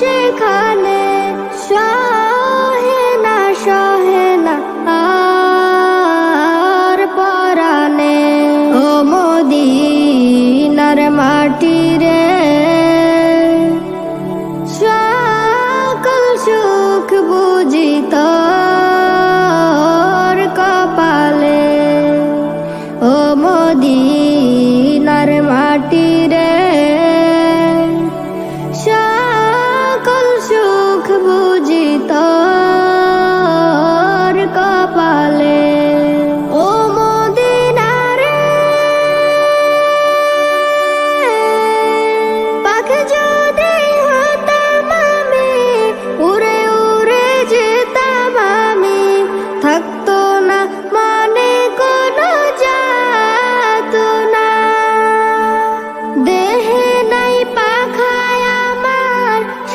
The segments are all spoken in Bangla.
সেখানে সহেনা সহে না আর পরানে ও মোদিনার মাটি।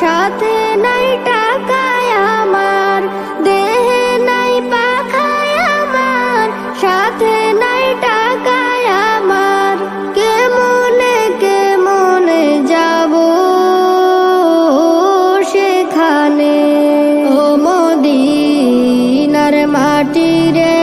সাথে নাই টাকায় আমার, দেহে নাই পাখায় আমার, সাথে নাই টাকায় আমার কে মনে কে মনে যাব সেখানে? ও মদিনার মাটি রে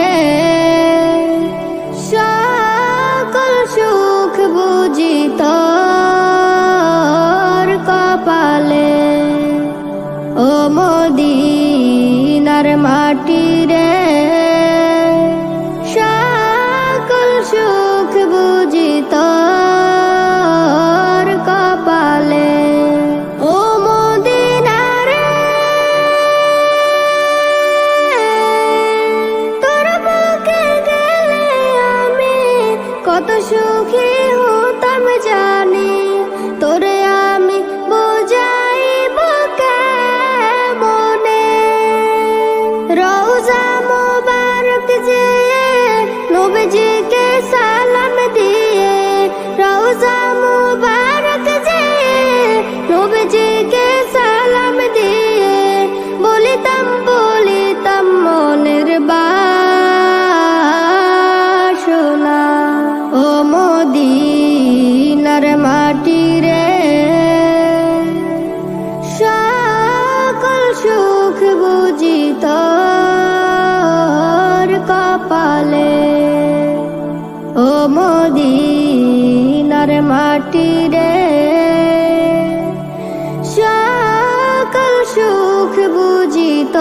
কত সুখী হতাম জানি তোরে আমি বোঝাইব মনে রোজা মোবারক যে নবজিকে কুটিরে সকল সুখ বুঝিত।